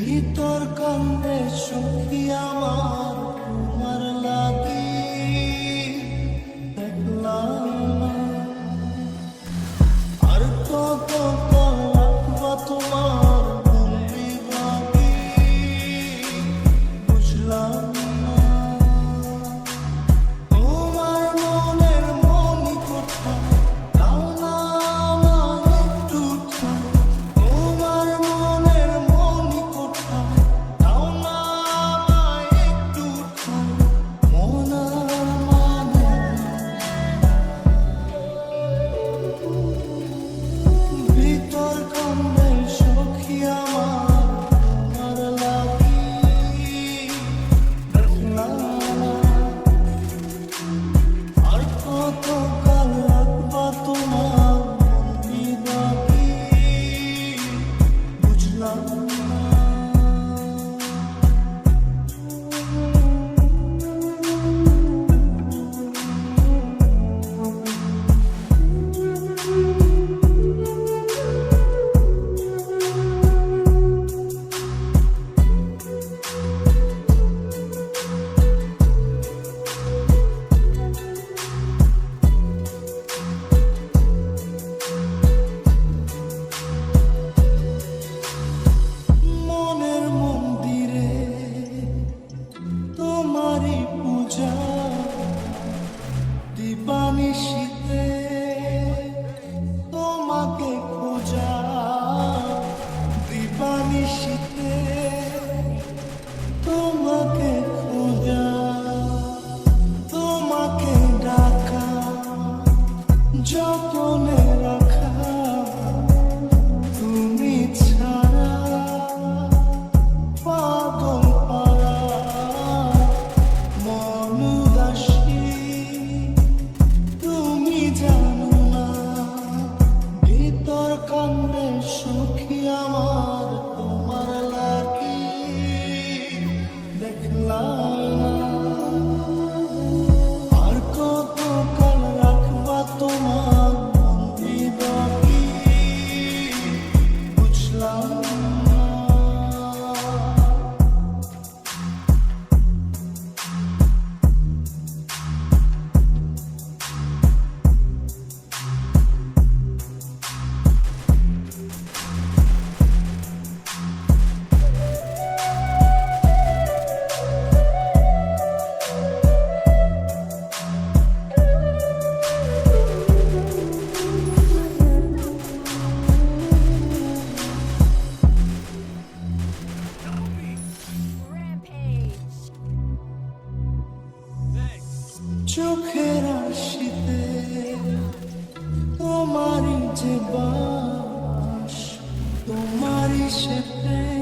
ভিতর কান্দে সুখী আমার। she চোখের আশিতে তোমারই যে বাস তোমারই সে প্রেম।